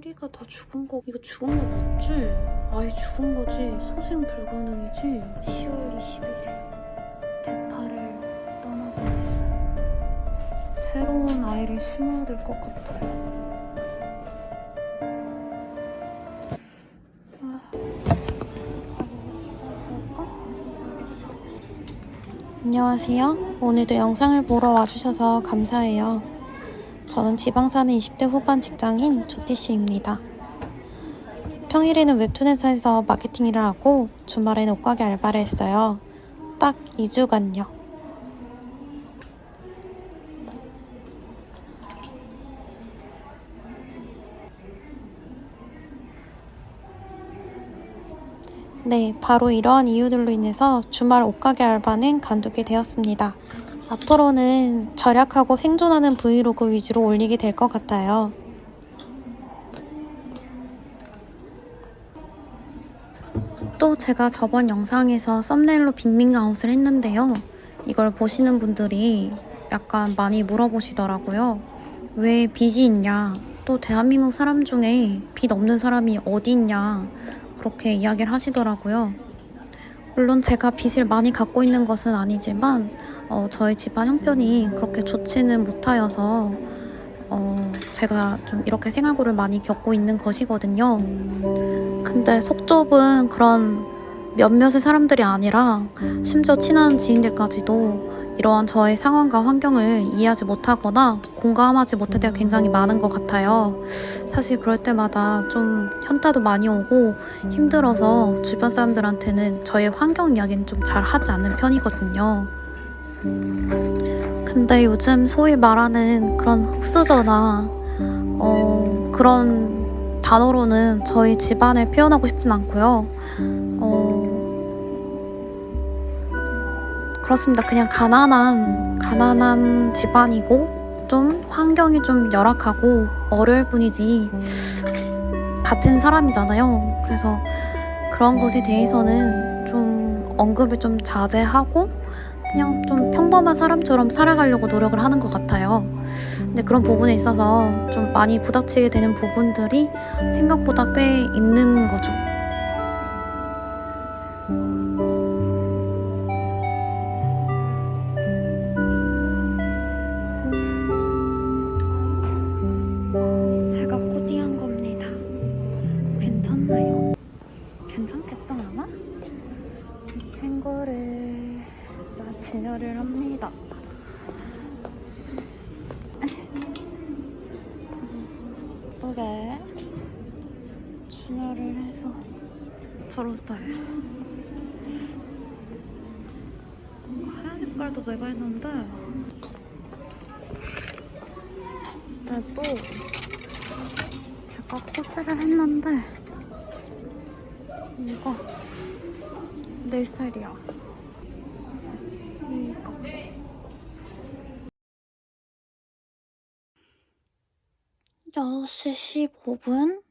소리가 다 죽은 거 이거 죽은 거 맞지? 아예 죽은 거지 소생 불가능이지 10월 20일 대파를 떠나보냈어 새로운 아이를 심어야 될 것 같아요 아, 안녕하세요. 오늘도 영상을 보러 와주셔서 감사해요. 저는 지방 사는 20대 후반 직장인 조티씨입니다. 평일에는 웹툰 회사에서 마케팅 일을 하고 주말에는 옷가게 알바를 했어요. 딱 2주간요. 네, 바로 이러한 이유들로 인해서 주말 옷가게 알바는 간두게 되었습니다. 앞으로는 절약하고 생존하는 브이로그 위주로 올리게 될 것 같아요. 또 제가 저번 영상에서 썸네일로 빅밍 아웃을 했는데요. 이걸 보시는 분들이 약간 많이 물어보시더라고요. 왜 빚이 있냐? 또 대한민국 사람 중에 빚 없는 사람이 어디 있냐? 그렇게 이야기를 하시더라고요. 물론 제가 빚을 많이 갖고 있는 것은 아니지만 어, 저희 집안 형편이 그렇게 좋지는 못하여서 어, 제가 좀 이렇게 생활고를 많이 겪고 있는 것이거든요. 근데 속 좁은 그런 몇몇의 사람들이 아니라 심지어 친한 지인들까지도 이러한 저의 상황과 환경을 이해하지 못하거나 공감하지 못할 때가 굉장히 많은 것 같아요. 사실 그럴 때마다 좀 현타도 많이 오고 힘들어서 주변 사람들한테는 저의 환경 이야기는 좀 잘 하지 않는 편이거든요. 근데 요즘 소위 말하는 그런 흑수저나 어, 그런 단어로는 저희 집안을 표현하고 싶진 않고요. 어, 그렇습니다. 그냥 가난한 가난한 집안이고 좀 환경이 좀 열악하고 어려울 뿐이지 같은 사람이잖아요. 그래서 그런 것에 대해서는 좀 언급을 좀 자제하고 그냥 좀 평범한 사람처럼 살아가려고 노력을 하는 것 같아요. 근데 그런 부분에 있어서 좀 많이 부닥치게 되는 부분들이 생각보다 꽤 있는 거죠. 제가 코디한 겁니다. 괜찮나요? 괜찮겠죠, 아마? 이 친구를 자 진열을 합니다. 예쁘게 진열을 해서 저런 스타일. 하얀 색깔도 내가 했는데 근데 또 제가 코디를 했는데 이거 내 스타일이야. 6시 15분?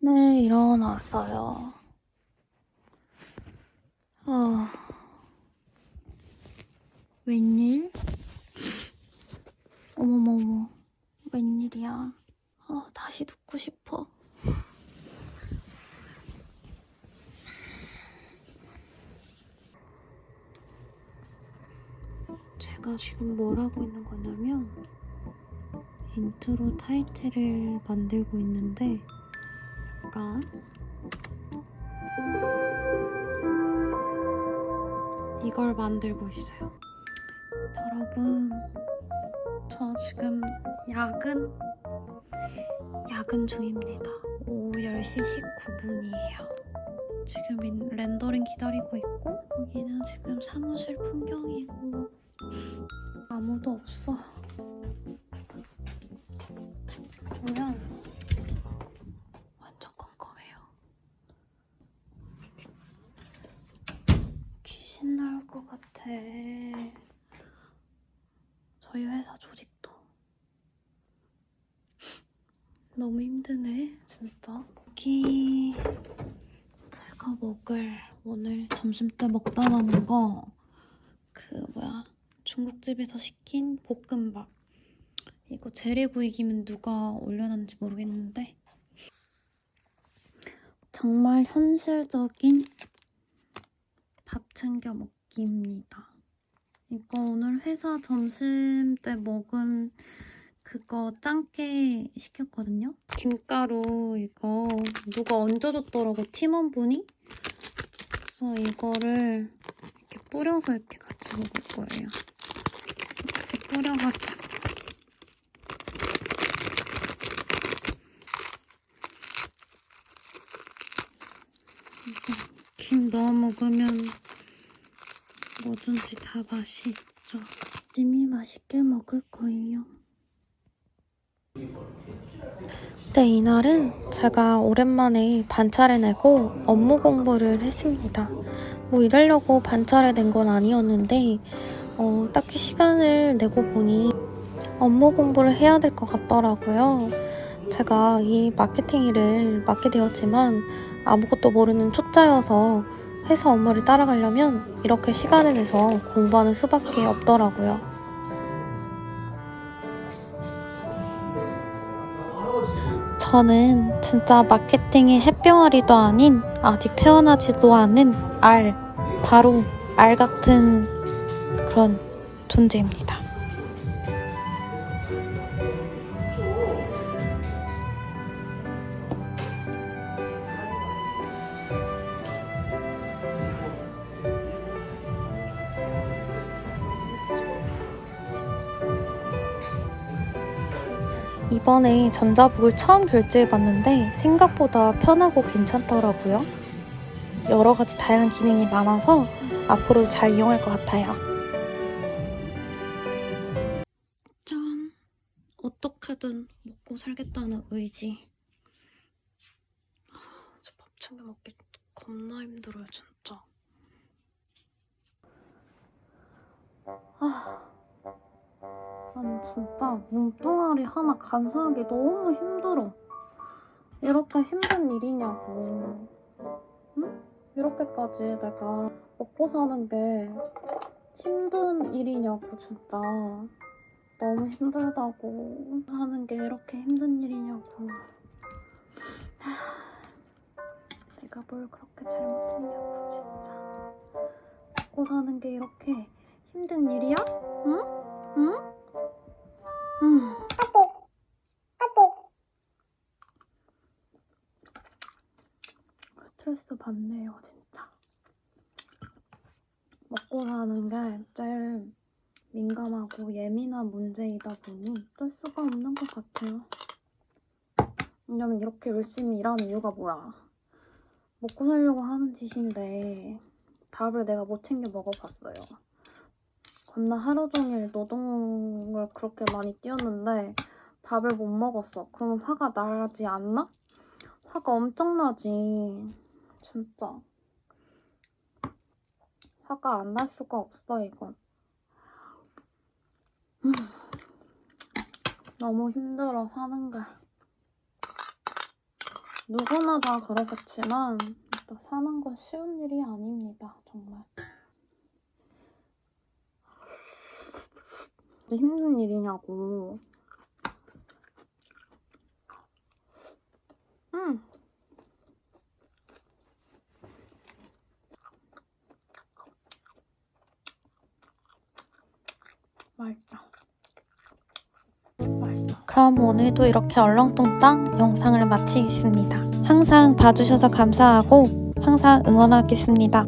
네, 일어났어요. 어, 웬일? 어머머머, 웬일이야. 어, 다시 듣고 싶어. 제가 지금 뭘 하고 있는 거냐면, 인트로 타이틀을 만들고 있는데 약간 이걸 만들고 있어요. 여러분, 저 지금 야근 야근 중입니다. 오후 10시 19분이에요. 지금 인- 렌더링 기다리고 있고 여기는 지금 사무실 풍경이고 아무도 없어. 보면 완전 컴컴해요. 귀신 나올 것 같아. 저희 회사 조직도 너무 힘드네, 진짜. 여기 제가 먹을 오늘 점심 때 먹다 남은 거 그 뭐야 중국집에서 시킨 볶음밥 이거 재래구이기면 누가 올려놨는지 모르겠는데 정말 현실적인 밥 챙겨 먹기입니다. 이거 오늘 회사 점심 때 먹은 그거 짱깨 시켰거든요. 김가루 이거 누가 얹어줬더라고 팀원분이. 그래서 이거를 이렇게 뿌려서 이렇게 같이 먹을 거예요. 이렇게 뿌려가지고. 이거 김 넣어 먹으면 뭐든지 다 맛이 있죠. 찜이 맛있게 먹을 거예요. 네, 이날은 제가 오랜만에 반차를 내고 업무 공부를 했습니다. 뭐 이러려고 반차를 낸 건 아니었는데, 어, 딱히 시간을 내고 보니 업무 공부를 해야 될 것 같더라고요. 제가 이 마케팅 일을 맡게 되었지만 아무것도 모르는 초짜여서 회사 업무를 따라가려면 이렇게 시간을 내서 공부하는 수밖에 없더라고요. 저는 진짜 마케팅의 햇병아리도 아닌 아직 태어나지도 않은 알, 바로 알 같은 그런 존재입니다. 이번에 전자북을 처음 결제해봤는데 생각보다 편하고 괜찮더라고요. 여러 가지 다양한 기능이 많아서 앞으로 잘 이용할 것 같아요. 짠! 어떻게든 먹고 살겠다는 의지. 저밥 챙겨 먹기 겁나 힘들어요, 진짜. 아. 아니 진짜 몸뚱아리 하나 간사하기 너무 힘들어. 이렇게 힘든 일이냐고. 응? 이렇게까지 내가 먹고 사는 게 힘든 일이냐고 진짜. 너무 힘들다고. 사는 게 이렇게 힘든 일이냐고. 하, 내가 뭘 그렇게 잘못했냐고 진짜. 먹고 사는 게 이렇게 힘든 일이야? 응? 응? 음. 스트레스 받네요, 진짜. 먹고 사는 게 제일 민감하고 예민한 문제이다 보니 어쩔 수가 없는 것 같아요. 왜냐면 이렇게 열심히 일하는 이유가 뭐야? 먹고 살려고 하는 짓인데 밥을 내가 못 챙겨 먹어봤어요. 겁나 하루 종일 노동을 그렇게 많이 뛰었는데 밥을 못 먹었어. 그럼 화가 나지 않나? 화가 엄청 나지. 진짜. 화가 안 날 수가 없어, 이건. 음. 너무 힘들어, 사는 게. 누구나 다 그러겠지만, 진짜 사는 건 쉬운 일이 아닙니다, 정말. 힘든 일이냐고. 음. 맛있다. 그럼 오늘도 이렇게 얼렁뚱땅 영상을 마치겠습니다. 항상 봐주셔서 감사하고 항상 응원하겠습니다.